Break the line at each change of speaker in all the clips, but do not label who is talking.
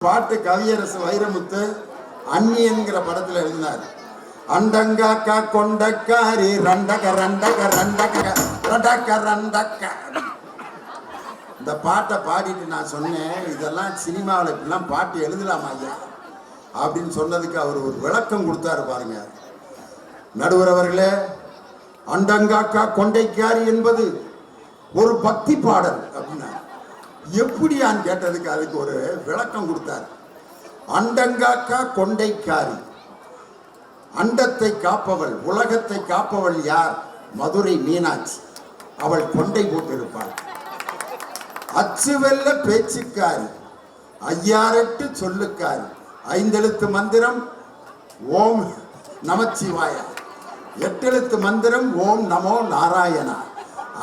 பாட்டு கவியரசு வைரமுத்து அந்நியன்கிற படத்துல எழுதினார். அண்டங்காக்கா கொண்டக்காரி ரண்டக ரண்டக ரண்டக ரண்டக. ரண்டக்க இந்த பாட்டை பாடிட்டு நான் சொன்னேன் இதெல்லாம் சினிமாவில் இப்படிலாம் பாட்டு எழுதலாமா ஐயா? அப்படின்னு சொன்னதுக்கு அவர் ஒரு விளக்கம் கொடுத்தாரு பாருங்க. நடுவர் அவர்களே அண்டங்காக்கா கொண்டைக்காரி என்பது ஒரு பக்தி பாடல் அப்படின்னா எப்படியான்னு கேட்டதுக்கு அதுக்கு ஒரு விளக்கம் கொடுத்தார். அண்டங்காக்கா கொண்டைக்காரி. அண்டத்தை காப்பவள் உலகத்தை காப்பவள் யார்? மதுரை மீனாட்சி. அவள் கொண்டை போட்டிருப்பாள். அச்சு வெல்ல பேச்சுக்காரி. ஐயாரெட்டு சொல்லுக்காரி. ஐந்தெழுத்து மந்திரம் ஓம் நமச்சிவாய. எட்டெழுத்து மந்திரம் ஓம் நமோ நாராயணா.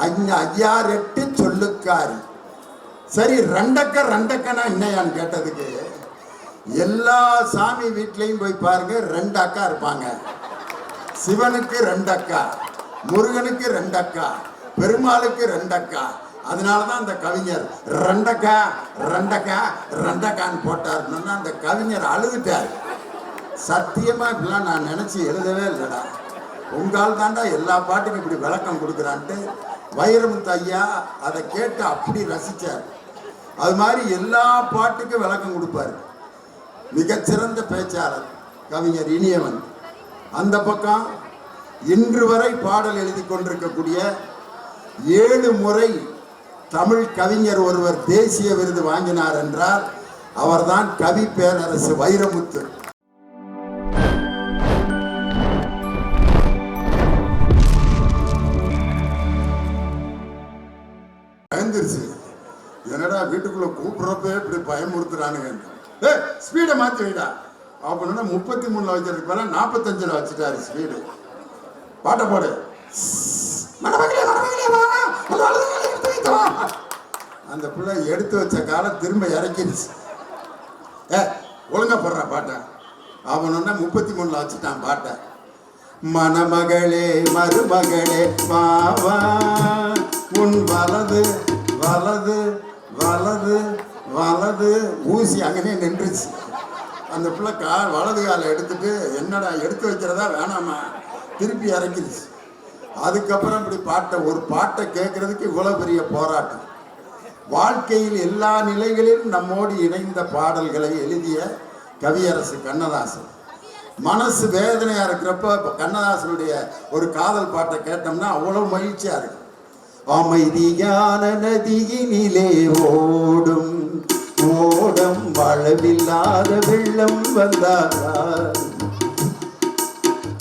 ஐயாரெட்டு சொல்லுக்காரி. சரி ரெண்டக்க ரெண்டக்கனா என்னையான்னு கேட்டதுக்கு எல்லா சாமி வீட்லேயும் போய் பாருங்க ரெண்டு அக்கா இருப்பாங்க. சிவனுக்கு ரெண்டு அக்கா முருகனுக்கு ரெண்டு அக்கா பெருமாளுக்கு ரெண்டு அக்கா. அதனாலதான் அந்த கவிஞர் ரெண்டக்கா ரெண்டக்கா ரெண்டக்கான்னு போட்டாருன்னா அந்த கவிஞர் அழுதுட்டார். சத்தியமா இப்படிலாம் நான் நினைச்சு எழுதவே இல்லைடா. உங்களால் தாண்டா எல்லா பாட்டுக்கும் இப்படி விளக்கம் கொடுக்குறான்ட்டு வைரமுத்து ஐயா அதை கேட்டு அப்படி ரசித்தார் அது மாதிரி எல்லா பாட்டுக்கும் விளக்கம் கொடுப்பாரு. மிகச்சிறந்த பேச்சாளர் கவிஞர் இனியவன். அந்த பக்கம் இன்று வரை பாடல் எழுதி கொண்டிருக்கக்கூடிய ஏழு முறை தமிழ் கவிஞர் ஒருவர் தேசிய விருது வாங்கினார் என்றால் அவர்தான் கவி பேரரசு வைரமுத்து. எழுந்திருச்சு என்னடா வீட்டுக்குள்ள கூப்பிடுறப்ப இப்படி பயமுறுத்துறானுங்க ஏ ஸ்பீடை மாற்றி வைடா அப்படின்னா முப்பத்தி மூணுல வைக்கிறதுக்கு பதிலா நாற்பத்தஞ்சுல வச்சுட்டாரு ஸ்பீடு பாட்டை போடு. அந்த எடுத்து பிள்ளை எடுத்து வச்ச காலம் திரும்ப இறக்கிடுச்சு. ஏ ஒழுங்கா போடுறா பாட்டை. அவனொன்னா முப்பத்தி மூணுல வச்சுட்டான் பாட்டை. மணமகளே மருமகளே மாவா உன் வலது வலது வலது வலது ஊசி அங்கேயே நின்றுச்சு. அந்த பிள்ளை கா வலது காலை எடுத்துட்டு என்னடா எடுத்து வைக்கிறதா? வேணாமா? திருப்பி இறக்கிடுச்சு. அதுக்கப்புறம் இப்படி பாட்டை ஒரு பாட்டை கேட்கறதுக்கு இவ்வளோ பெரிய போராட்டம். வாழ்க்கையில் எல்லா நிலைகளிலும் நம்மோடு இணைந்த பாடல்களை எழுதிய கவியரசு கண்ணதாசன். மனசு வேதனையாக இருக்கிறப்ப கண்ணதாசனுடைய ஒரு காதல் பாட்டை கேட்டோம்னா அவ்வளோ மகிழ்ச்சியாக இருக்கும் அமைதியான நதியினிலே ஓடும். ஓடம் அளவில்லாத வெள்ளம் வந்தார்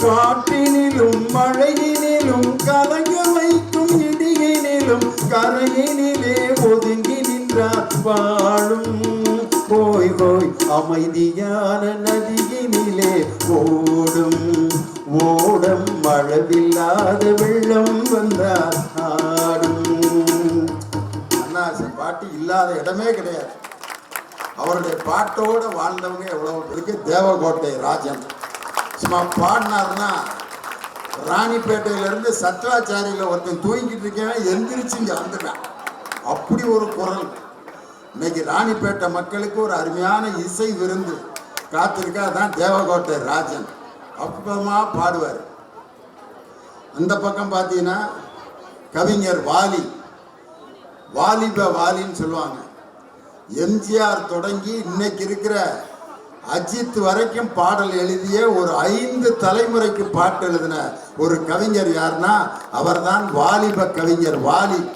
காட்டினிலும் மழையினிலும் கலங்க வைக்கும் இடியினிலும் கரையினிலே ஒதுங்கி நின்றார் வாழும். போய் போய் அமைதியான நதியினிலே ஓடும். ஓடம் அளவில்லாத வெள்ளம் வந்தார் இல்லாத இடமே கிடையாது. அவருடைய பாட்டோட வாழ்ந்தவங்க எவ்வளவு பேருக்கு தேவகோட்டை ராஜன். சும்மா பாடினாருன்னா ராணிப்பேட்டையிலேருந்து சத்ராச்சாரியில் ஒருத்தன் தூங்கிட்டு இருக்கேன் எந்திரிச்சு இங்கே வந்துட்டான். அப்படி ஒரு குரல். இன்னைக்கு ராணிப்பேட்டை மக்களுக்கு ஒரு அருமையான இசை விருந்து. காத்திருக்கா தான் தேவகோட்டை ராஜன். அற்புதமாக பாடுவார். அந்த பக்கம் பார்த்தீங்கன்னா கவிஞர் வாலி. வாலிப வாலின்னு சொல்லுவாங்க. எம்ஜிஆர் தொடங்கி இன்னைக்கு இருக்கிற அஜித் வரைக்கும் பாடல் எழுதிய ஒரு ஐந்து தலைமுறைக்கு பாட்டு எழுதின ஒரு கவிஞர் யாருன்னா அவர்தான் வாலிப கவிஞர் வாலி.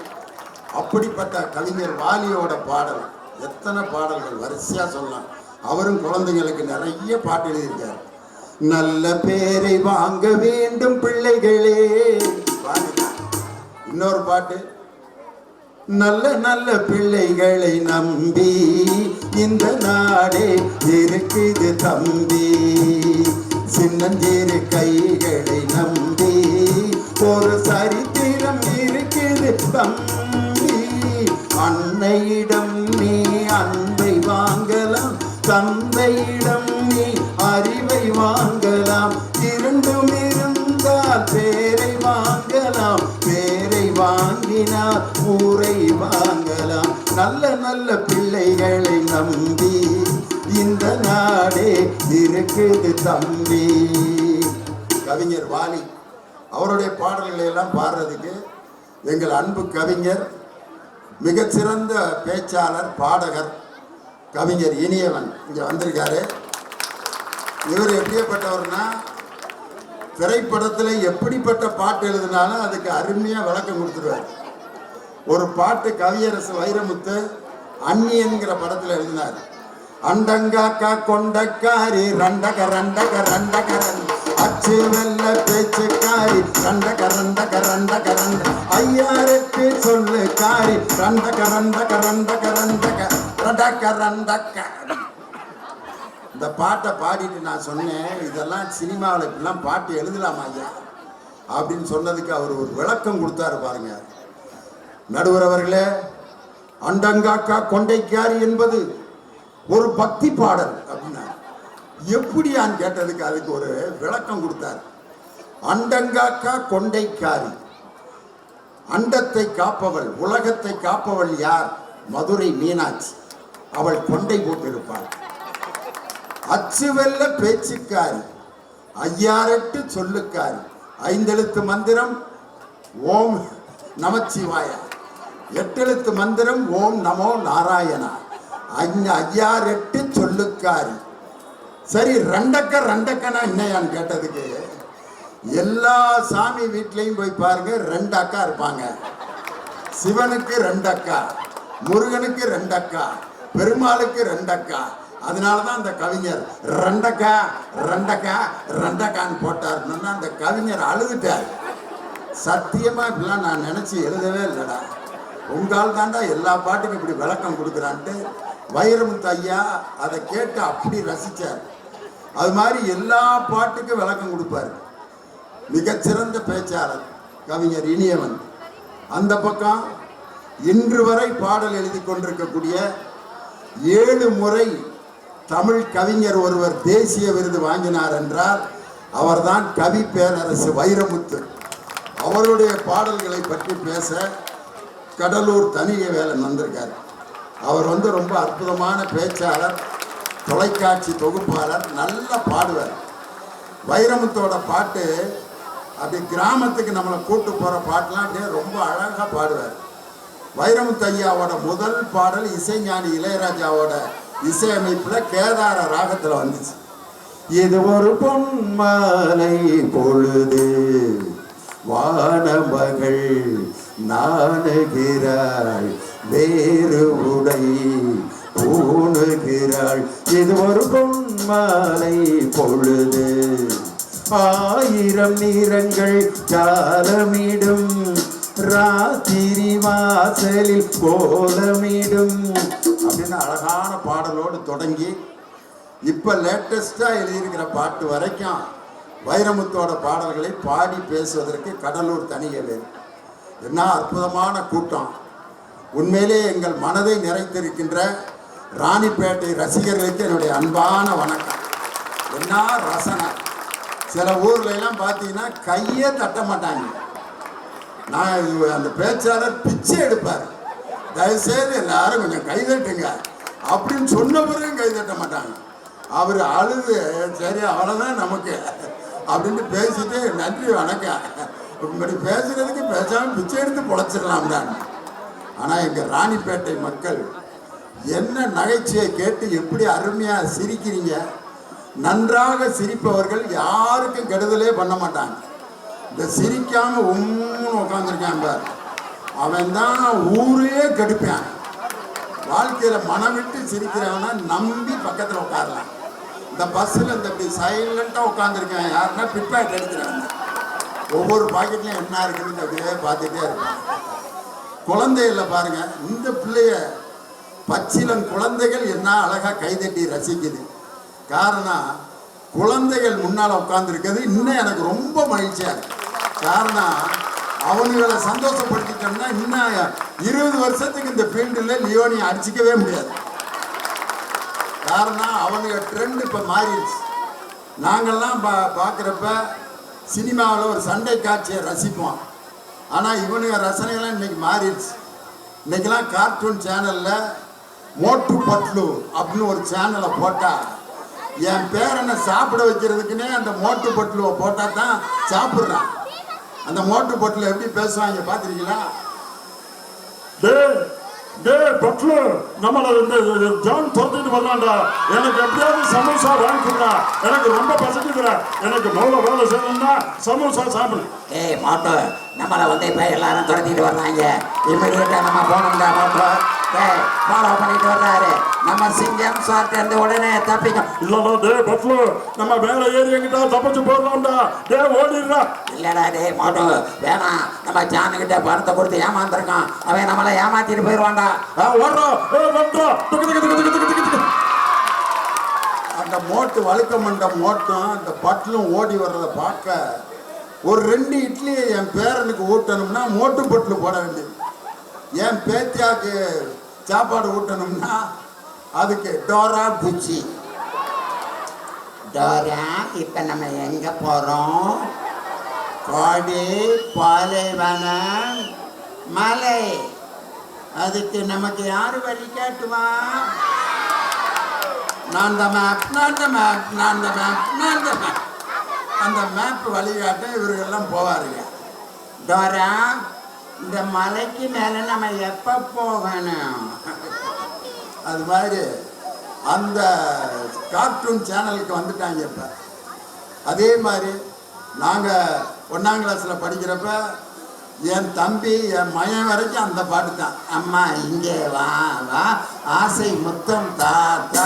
அப்படிப்பட்ட கவிஞர் வாலியோட பாடல். எத்தனை பாடல்கள்? வரிசையா சொல்லலாம். அவரும் குழந்தைங்களுக்கு நிறைய பாட்டு எழுதியிருக்கார். நல்ல பேரை வாங்க வேண்டும் பிள்ளைகளே. இன்னொரு பாட்டு. நல்ல நல்ல பிள்ளைகளை நம்பி இந்த நாடே இருக்குது தம்பி. சின்னஞ்சிறு கைகளை நம்பி. ஒரு சரித்திரம் இருக்குது தம்பி. அன்னையிடம் நீ அன்பை வாங்கலாம் தந்தையிடம் நீ அறிவை வாங்க நம்பினா ஊரை வாங்கலாம். நல்ல நல்ல பிள்ளைகளை நம்பி நாடே இருக்குது தம்பி. கவிஞர் வாலி அவருடைய பாடல்களை எல்லாம் பாடுறதுக்கு எங்கள் அன்பு கவிஞர் மிகச்சிறந்த பேச்சாளர் பாடகர் கவிஞர் இனியவன் இங்கே வந்திருக்காரு. இவர் எப்படியப்பட்டவர்னா திரைப்படத்தில் எப்படிப்பட்ட பாட்டு எழுதினாலும் அதுக்கு அருமையாக விளக்கம் கொடுத்துருவார். ஒரு பாட்டு கவியரசு வைரமுத்து அந்நியன்கிற படத்தில் எழுதினார். அண்டங்காக்கா கொண்டக்காரி ரண்டக ரண்டக ரண்டக ரண்ட. அச்சு வெல்ல பேச்சுக்காரி ரண்டக ரண்டக ரண்டக ரண்ட. ஐயாருக்கு சொல்லு காரி ரண்டக ரண்டக ரண்டக ரண்டக. ரண்டக ரண்டக. இந்த பாட்டை பாடிட்டு நான் சொன்னேன் இதெல்லாம் சினிமாவில் இப்படிலாம் பாட்டு எழுதலாமா ஐயா? அப்படின்னு சொன்னதுக்கு அவர் ஒரு விளக்கம் கொடுத்தாரு பாருங்க. நடுவர் அவர்களே அண்டங்காக்கா கொண்டைக்காரி என்பது ஒரு பக்தி பாடல் அப்படின்னா எப்படியான்னு கேட்டதுக்கு அதுக்கு ஒரு விளக்கம் கொடுத்தார். அண்டங்காக்கா கொண்டைக்காரி அண்டத்தை காப்பவள் உலகத்தை காப்பவள் யார்? மதுரை மீனாட்சி. அவள் கொண்டை போட்டிருப்பாள். அச்சு வெல்ல பேச்சுக்காரி ஐயாரெட்டு சொல்லுக்காரி ஐந்தெழுத்து மந்திரம் ஓம் நமச்சிவாயா. எட்டெழுத்து மந்திரம் ஓம் நமோ நாராயணா. ஐயார் எட்டு சொல்லுக்காரி. சரி ரெண்டக்க ரெண்டக்கனா என்னையான்னு கேட்டதுக்கு எல்லா சாமி வீட்லேயும் போய் பாருங்க ரெண்டு அக்கா இருப்பாங்க. சிவனுக்கு ரெண்டு அக்கா முருகனுக்கு ரெண்டு அக்கா பெருமாளுக்கு ரெண்டு அக்கா. அதனால தான் அந்த கவிஞர் ரெண்டக்கா ரெண்டக்கா ரெண்டக்கான்னு போட்டாருன்னு அந்த கவிஞர் அழுதுட்டார். சத்தியமா இப்படிலாம் நான் நினைச்சு எழுதவே இல்லைடா. உங்களால் தாண்டா எல்லா பாட்டுக்கும் இப்படி விளக்கம் கொடுக்குறான்ட்டு வைரமுத்து ஐயா அதை கேட்டு அப்படி ரசித்தார் அது மாதிரி எல்லா பாட்டுக்கும் விளக்கம் கொடுப்பார். மிகச்சிறந்த பேச்சாளர் கவிஞர் இனியவன். அந்த பக்கம் இன்று வரை பாடல் எழுதி கொண்டிருக்கக்கூடிய ஏழு முறை தமிழ் கவிஞர் ஒருவர் தேசிய விருது வாங்கினார் என்றால் அவர்தான் கவி பேரரசு வைரமுத்து. அவருடைய பாடல்களை பற்றி பேச கடலூர் தனியவேலன் வந்திருக்கார். அவர் வந்து ரொம்ப அற்புதமான பேச்சாளர் தொலைக்காட்சி தொகுப்பாளர் நல்லா பாடுவார். வைரமுத்தோட பாட்டு அப்படி கிராமத்துக்கு நம்மளை கூட்டு போகிற பாட்டெலாம் அப்படியே ரொம்ப அழகாக பாடுவார். வைரமுத்து ஐயாவோட முதல் பாடல் இசைஞானி இளையராஜாவோட இசையமைப்பில் கேதார ராகத்தில் வந்துச்சு. இது ஒரு பொன்மாலை பொழுது வானமகள் நாணுகிறாள் வேறு உடை பூணுகிறாள் இது ஒரு பொன்மாலை பொழுது. ஆயிரம் நிறங்கள் ஜாலமிடும் ராத்திரி வாசலில் கோலமிடும். அப்படின்னு அழகான பாடலோடு தொடங்கி இப்போ லேட்டஸ்டாக எழுதியிருக்கிற பாட்டு வரைக்கும் வைரமுத்தோட பாடல்களை பாடி பேசுவதற்கு கடலூர் தனியவே என்ன அற்புதமான கூட்டம். உண்மையிலே எங்கள் மனதை நிறைத்திருக்கின்ற ராணிப்பேட்டை ரசிகர்களுக்கு என்னுடைய அன்பான வணக்கம். என்ன ரசனை. சில ஊர்ல எல்லாம் பார்த்தீங்கன்னா கையே தட்ட மாட்டாங்க. நான் அந்த பேச்சாளர் பிச்சை எடுப்பார். தயவுசெய்து எல்லாரும் கொஞ்சம் கை தட்டுங்க. அப்படின்னு சொன்ன பிறகு கைதட்ட மாட்டாங்க. அவர் அழுது சரி அவ்வளோதான் நமக்கு. அப்படின்ட்டு பேசிட்டு நன்றி வணக்கம். இப்படி பேசுறதுக்கு பேசாமல் பிச்சை எடுத்து பொழைச்சிடலாம் தான். ஆனால் எங்கள் ராணிப்பேட்டை மக்கள் என்ன நகைச்சுவை கேட்டு எப்படி அருமையாக சிரிக்கிறீங்க? நன்றாக சிரிப்பவர்கள் யாருக்கும் கெடுதலே பண்ண மாட்டாங்க. இந்த சிரிக்காம உம்முன்னு உட்காந்துருக்கான் பார். அவன் தான் ஊரே கெடுப்பான். வாழ்க்கையில மனம் விட்டு சிரிக்கிறவனா நம்பி பக்கத்துல உட்காரலாம். இந்த பஸ்ஸில் இந்த இப்படி சைலண்டா உட்காந்துருக்கேன். யாருன்னா பிட்பேட் எடுக்கிறாங்க ஒவ்வொரு பாக்கெட்லையும் என்ன இருக்குன்னு அப்படியே பார்த்துட்டே இருக்கும் குழந்தைகள பாருங்க இந்த பிள்ளைய பச்சிலம் குழந்தைகள் என்ன அழகாக கைதட்டி ரசிக்குது. காரணம் குழந்தைகள் முன்னால் உட்காந்துருக்கிறது இன்னும் எனக்கு ரொம்ப மகிழ்ச்சியாக இருக்கு. காரணம் அவனுங்களை சந்தோஷப்படுத்திட்டோம்னா இன்னும் இருபது வருஷத்துக்கு இந்த ஃபீல்டில் லியோனி அடிச்சிக்கவே முடியாது. காரணம் அவனுங்க ட்ரெண்ட் இப்போ மாறிடுச்சு. நாங்கள்லாம் பா பார்க்குறப்ப சினிமாவில் ஒரு சண்டை காட்சியை ரசிப்போம். ஆனால் இவனுங்க ரசனைகள்லாம் இன்றைக்கி மாறிடுச்சு. இன்றைக்கெல்லாம் கார்ட்டூன் சேனலில் மோட்டு பட்லு அப்படின்னு ஒரு சேனலை போட்டால் என் பேரனை சாப்பிட வைக்கிறதுக்குன்னே அந்த மோட்டு பட்லுவை போட்டால் தான் சாப்பிட்றான். அந்த மோட்டு பொட்டில் எப்படி பேசுவாங்க பார்த்துருக்கீங்களா
டேய் டேய் நம்மள இந்த ஜான் துரத்திட்டு வரலாம்டா. எனக்கு எப்படியாவது சமோசா வாங்கி எனக்கு ரொம்ப பசிக்குதுடா. எனக்கு முதல்ல வேலை செய்யணும்னா சமோசா சாப்பிடு.
ஏய் மாட்டோ. நம்மளை வந்து இப்போ எல்லாரும் துரத்திட்டு வர்றாங்க. இம்மிடியட்டாக நம்ம போனோம்டா மாட்டோ. ஃபாலோ பண்ணிட்டு வர்றாரு. நம்ம சிங்கம் சார் இருந்து உடனே தப்பிக்கும்.
இல்லடா டேய் பட்லு நம்ம வேலை ஏறி எங்கிட்ட தப்பிச்சு போடலாம்டா. டேய் ஓடிடுறா
இல்லடா டேய் மாட்டோ வேணாம். நம்ம ஜானுக்கிட்ட பணத்தை கொடுத்து ஏமாந்துருக்கான். அவன் நம்மளை ஏமாத்திட்டு போயிடுவான்டா.
ஓடுறோம்
அந்த மோட்டு வழுக்க மண்ட மோட்டும் அந்த பட்டிலும் ஓடி வர்றதை பார்க்க ஒரு ரெண்டு இட்லியை என் பேரனுக்கு ஊட்டணும்னா மோட்டு பொட்டில் போட வேண்டியது. என் பேத்தியாக்கு சாப்பாடு ஊட்டணும்னா அதுக்கு டோரா பூச்சி.
டோரா இப்போ நம்ம எங்க போறோம்?
காடு பாலைவனம் மலை. அதுக்கு நமக்கு யாரு வழி காட்டுவா? நான் அந்த மேப் நான் அந்த மேப் நான் அந்த மேப் நான் அந்த மேப் அந்த மேப் வழிகாட்ட இவர்கள்லாம் போவாருங்க.
டோரா இந்த மலைக்கு மேல நம்ம எப்ப போகணும்?
அது மாதிரி அந்த கார்ட்டூன் சேனலுக்கு வந்துட்டாங்க இப்போ. அதே மாதிரி நாங்கள் ஒன்றாம் கிளாஸில் படிக்கிறப்ப என் தம்பி என் மயம் வரைக்கும் அந்த பாட்டு தான்.
அம்மா இங்கே வா வா. ஆசை முத்தம் தாத்தா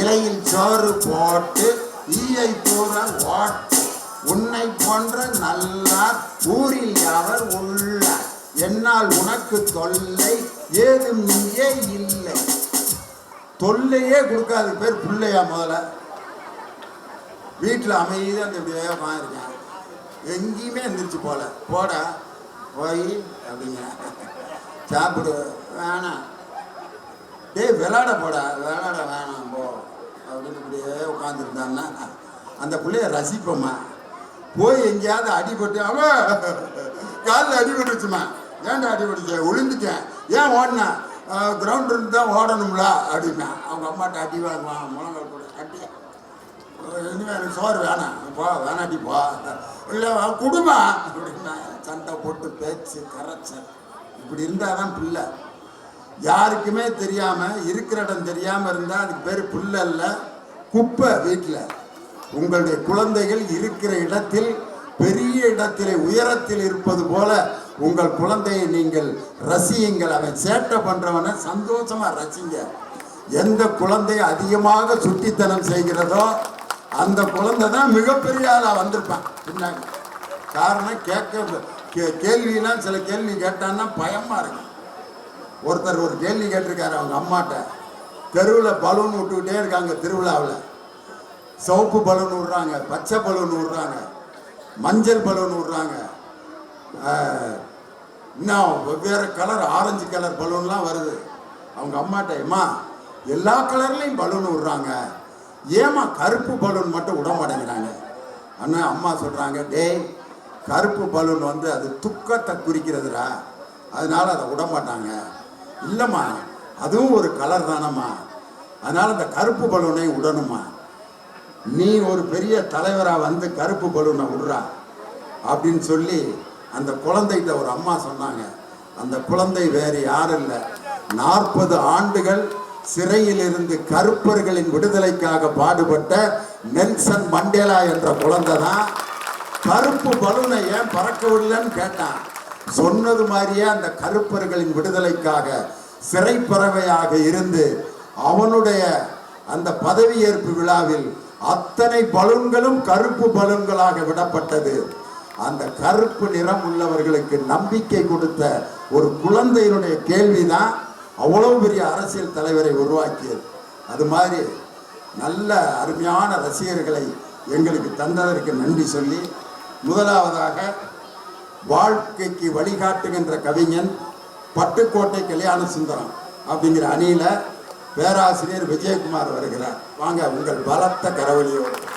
இலையில் சோறு போட்டு ஈயை பூரா ஓட்டு. உன்னை போன்ற நல்லார் ஊரில் யாவர் உள்ள என்னால் உனக்கு தொல்லை ஏதும் இங்கே இல்லை. தொல்லையே கொடுக்காத பேர் பிள்ளையா முதல்ல. வீட்டில் அமைதியாக அந்த இப்படியே இருக்கேன் எங்கேயுமே எந்திரிச்சு போல. போட போய் அப்படிங்க சாப்பிடு வேணாம். டேய் விளாட போடா விளாட வேணாம் போ. அப்படின்னு இப்படியே உட்காந்துருந்தான்னா அந்த பிள்ளைய ரசிப்போம்மா. போய் எங்கேயாவது அடிபட்டு அவன் காலில் அடிபட்டுச்சுமா ஏன்டா அடி பிடிச்ச ஒளிந்துட்டேன் ஏன் ஓடினேன் கிரவுண்ட் இருந்து தான் ஓடணும்ல அப்படின்னா. அவங்க அம்மாட்ட அடி வாங்குவான் முழங்கால் கூட அடி. இனிமேல் எனக்கு சோறு வேணாம். போ வேணாட்டி போ. இல்லை குடும்பம் அப்படின்னா சண்டை போட்டு பேச்சு கரைச்சல். இப்படி இருந்தால் தான் பிள்ளை. யாருக்குமே தெரியாமல் இருக்கிற இடம் தெரியாமல் இருந்தால் அதுக்கு பேர் புல்ல இல்லை குப்பை வீட்டில். உங்களுடைய குழந்தைகள் இருக்கிற இடத்தில் பெரிய இடத்திலே உயரத்தில் இருப்பது போல உங்கள் குழந்தையை நீங்கள் ரசியுங்கள். அவன் சேட்டை பண்றவனை சந்தோஷமா ரசிங்க. எந்த குழந்தை அதிகமாக சுட்டித்தனம் செய்கிறதோ அந்த குழந்தை தான் மிகப்பெரிய ஆளாக வந்திருப்பான். காரணம் கேட்க கே- கேள்வியெல்லாம் சில கேள்வி கேட்டான்னா பயமா இருக்கும் ஒருத்தர் ஒரு கேள்வி கேட்டிருக்காரு அவங்க அம்மாட்ட. தெருவில் பலூன் விட்டுக்கிட்டே இருக்காங்க திருவிழாவில். சிவப்பு பலூன் விடுறாங்க பச்சை பலூன் விடுறாங்க மஞ்சள் பலூன் விடுறாங்க. இன்னும் வெவ்வேறு கலர் ஆரஞ்சு கலர் பலூன்லாம் வருது. அவங்க அம்மாட்ட ஏமா எல்லா கலர்லேயும் பலூன் விடுறாங்க. ஏம்மா கருப்பு பலூன் மட்டும் விட மாட்டேங்கிறாங்க? அண்ணன் அம்மா சொல்கிறாங்க டேய் கருப்பு பலூன் வந்து அது துக்கத்தை குறிக்கிறதுடா. அதனால் அதை விட மாட்டாங்க. இல்லைம்மா அதுவும் ஒரு கலர் தானம்மா. அதனால் அந்த கருப்பு பலூனை விடணுமா நீ ஒரு பெரிய தலைவராக வந்து கருப்பு பலூனை விடுறா. அப்படின்னு சொல்லி அந்த குழந்தைகிட்ட ஒரு அம்மா சொன்னாங்க அந்த குழந்தை வேறு யாரும் இல்லை நாற்பது ஆண்டுகள் சிறையில் இருந்து கருப்பர்களின் விடுதலைக்காக பாடுபட்ட நெல்சன் மண்டேலா என்ற குழந்தை தான் கருப்பு பலூனை ஏன் பறக்க விடலன்னு கேட்டான். சொன்னது மாதிரியே அந்த கருப்பர்களின் விடுதலைக்காக சிறைப்பறவையாக இருந்து அவனுடைய அந்த பதவியேற்பு விழாவில் அத்தனை பலூன்களும் கருப்பு பலூன்களாக விடப்பட்டது. அந்த கருப்பு நிறம் உள்ளவர்களுக்கு நம்பிக்கை கொடுத்த ஒரு குழந்தையினுடைய கேள்விதான் அவ்வளவு பெரிய அரசியல் தலைவரை உருவாக்கியது. அது மாதிரி நல்ல அருமையான ரசிகர்களை எங்களுக்கு தந்ததற்கு நன்றி சொல்லி முதலாவதாக வாழ்க்கைக்கு வழிகாட்டுகின்ற கவிஞன் பட்டுக்கோட்டை கல்யாண சுந்தரம் அப்படிங்கிற அணியில் பேராசிரியர் விஜயகுமார் வருகிறார். வாங்க உங்கள் பலத்த கரவழியோடு